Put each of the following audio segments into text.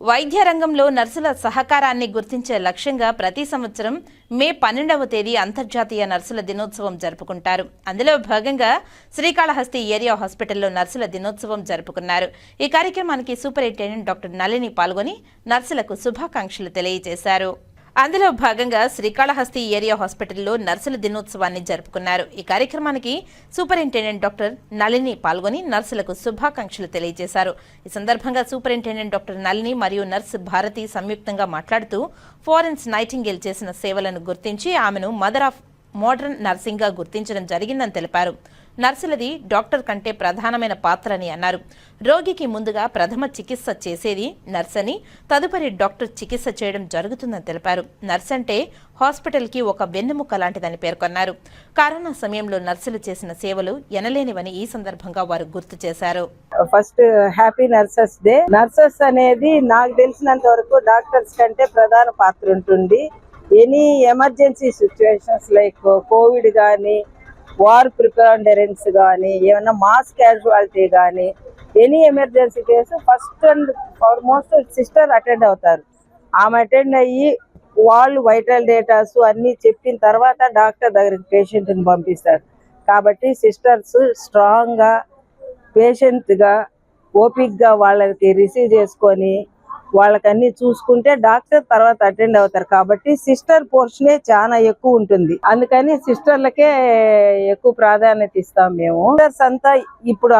వైద్య రంగంలో నర్సుల సహకారాన్ని గుర్తించే లక్ష్యంగా ప్రతి సంవత్సరం మే పన్నెండవ తేదీ అంతర్జాతీయ నర్సుల దినోత్సవం జరుపుకుంటారు. అందులో భాగంగా శ్రీకాళహస్తి ఏరియా హాస్పిటల్లో నర్సుల దినోత్సవం జరుపుకున్నారు. ఈ కార్యక్రమానికి సూపరింటెండెంట్ డాక్టర్ నళిని పాల్గొని నర్సులకు శుభాకాంక్షలు తెలియజేశారు. అందులో భాగంగా శ్రీకాళహస్తి ఏరియా హాస్పిటల్లో నర్సుల దినోత్సవాన్ని జరుపుకున్నారు. ఈ కార్యక్రమానికి సూపరింటెండెంట్ డాక్టర్ నళిని పాల్గొని నర్సులకు శుభాకాంక్షలు తెలియజేశారు. ఈ సందర్భంగా సూపరింటెండెంట్ డాక్టర్ నళిని మరియు నర్స్ భారతి సంయుక్తంగా మాట్లాడుతూ ఫారెన్స్ నైటింగేల్ చేసిన సేవలను గుర్తించి ఆమెను మదర్ ఆఫ్ మోడర్న్ నర్సింగ్గా గుర్తించడం జరిగిందని తెలిపారు. నర్సులది డాక్టర్ కంటే ప్రధానమైన పాత్ర అని అన్నారు. రోగికి ముందుగా ప్రథమ చికిత్స చేసేది నర్స్ అని తదుపరి డాక్టర్ చికిత్స చేయడం జరుగుతుందని తెలిపారు. నర్స్ అంటే హాస్పిటల్కి ఒక వెన్నెముక లాంటిదని పేర్కొన్నారు. కరోనా సమయంలో నర్సులు చేసిన సేవలు ఎనలేనివని ఈ సందర్భంగా వారు గుర్తు చేశారు. First happy nurses day. Nurses అనేది నాకు తెలిసినంత వరకు డాక్టర్స్ కంటే ప్రధాన పాత్ర ఉంటుంది. Any emergency situations like covid కానీ వార్ ప్రిపేరెన్స్ కానీ ఏమైనా మాస్ క్యాజువాలిటీ కానీ any emergency case first and foremost sister attend అవుతారు. ఆమె అటెండ్ అయ్యి వాళ్ళు వైటల్ డేటాస్ అన్నీ చెప్పిన తర్వాత డాక్టర్ దగ్గరికి పేషెంట్ని పంపిస్తారు. కాబట్టి సిస్టర్స్ స్ట్రాంగ్గా పేషెంట్గా ఓపిక్గా వాళ్ళకి రిసీవ్ చేసుకొని వాళ్ళకన్నీ చూసుకుంటే డాక్టర్ తర్వాత అటెండ్ అవుతారు. కాబట్టి సిస్టర్ పోర్షనే చాలా ఎక్కువ ఉంటుంది. అందుకని సిస్టర్లకే ఎక్కువ ప్రాధాన్యత ఇస్తాం మేము. సిస్టర్స్ అంతా ఇప్పుడు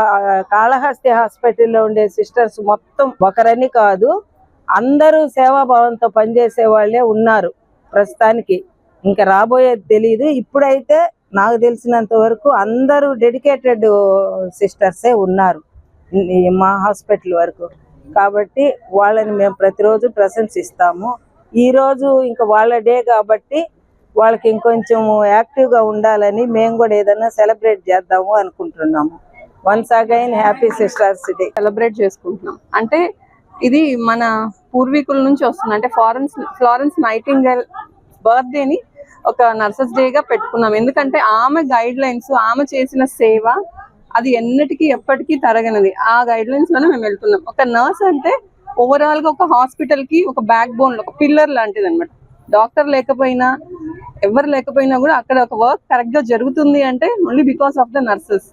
కాళహస్తి హాస్పిటల్లో ఉండే సిస్టర్స్ మొత్తం ఒకరని కాదు అందరూ సేవాభావంతో పనిచేసే వాళ్ళే ఉన్నారు ప్రస్తుతానికి. ఇంకా రాబోయేది తెలియదు ఇప్పుడైతే నాకు తెలిసినంత వరకు అందరూ డెడికేటెడ్ సిస్టర్సే ఉన్నారు. మా హాస్పిటల్ వరకు. కాబట్టి వాళ్ళని మేము ప్రతిరోజు ప్రశంసిస్తాము. ఈ రోజు ఇంకా వాళ్ళ డే కాబట్టి వాళ్ళకి ఇంకొంచెం యాక్టివ్గా ఉండాలని మేము కూడా ఏదైనా సెలబ్రేట్ చేద్దాము అనుకుంటున్నాము. Once again happy sisters day celebrate చేసుకుంటున్నాం. అంటే ఇది మన పూర్వీకుల నుంచి వస్తుంది. అంటే ఫారెన్స్ ఫ్లారెన్స్ నైటింగల్ బర్త్డేని ఒక నర్సెస్ డేగా పెట్టుకున్నాం. ఎందుకంటే ఆమె గైడ్ లైన్స్ ఆమె చేసిన సేవ అది ఎన్నటికీ ఎప్పటికీ తరగనిది. ఆ గైడ్ లైన్స్లోనే మేము వెళ్తున్నాం. ఒక నర్స్ అంటే ఓవరాల్గా ఒక హాస్పిటల్కి ఒక బ్యాక్ బోన్ ఒక పిల్లర్ లాంటిది అనమాట డాక్టర్ లేకపోయినా ఎవరు లేకపోయినా కూడా అక్కడ ఒక వర్క్ కరెక్ట్గా జరుగుతుంది అంటే only because of the nurses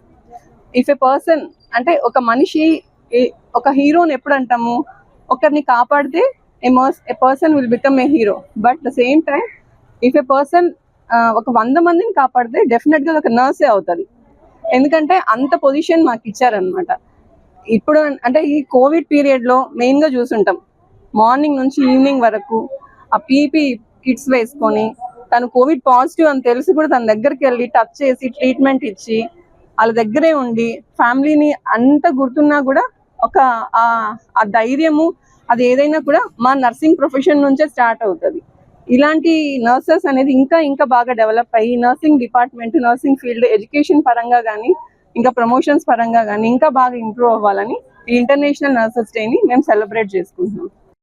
if a person అంటే ఒక మనిషి ఒక హీరోని ఎప్పుడు అంటాము? ఒకరిని కాపాడితే a Mars person will become a hero but the same time if a person ఒక వంద మందిని కాపాడితే డెఫినెట్గా ఒక నర్సే అవుతుంది. ఎందుకంటే అంత పొజిషన్ మాకు ఇచ్చారనమాట ఇప్పుడు అంటే ఈ కోవిడ్ పీరియడ్లో మెయిన్గా చూసుంటాం. మార్నింగ్ నుంచి ఈవినింగ్ వరకు ఆ పీపీ కిట్స్ వేసుకొని తను కోవిడ్ పాజిటివ్ అని తెలిసి కూడా తన దగ్గరికి వెళ్ళి టచ్ చేసి ట్రీట్మెంట్ ఇచ్చి వాళ్ళ దగ్గరే ఉండి ఫ్యామిలీని అంత గుర్తున్నా కూడా ఒక ఆ ధైర్యము అది ఏదైనా కూడా మా నర్సింగ్ ప్రొఫెషన్ నుంచే స్టార్ట్ అవుతుంది. ఇలాంటి నర్సెస్ అనేది ఇంకా ఇంకా బాగా డెవలప్ అయ్యి nursing department nursing field education పరంగా కానీ ఇంకా ప్రమోషన్స్ పరంగా కానీ ఇంకా బాగా ఇంప్రూవ్ అవ్వాలని ఈ ఇంటర్నేషనల్ నర్సెస్ డేని మేము సెలబ్రేట్ చేసుకుంటున్నాం.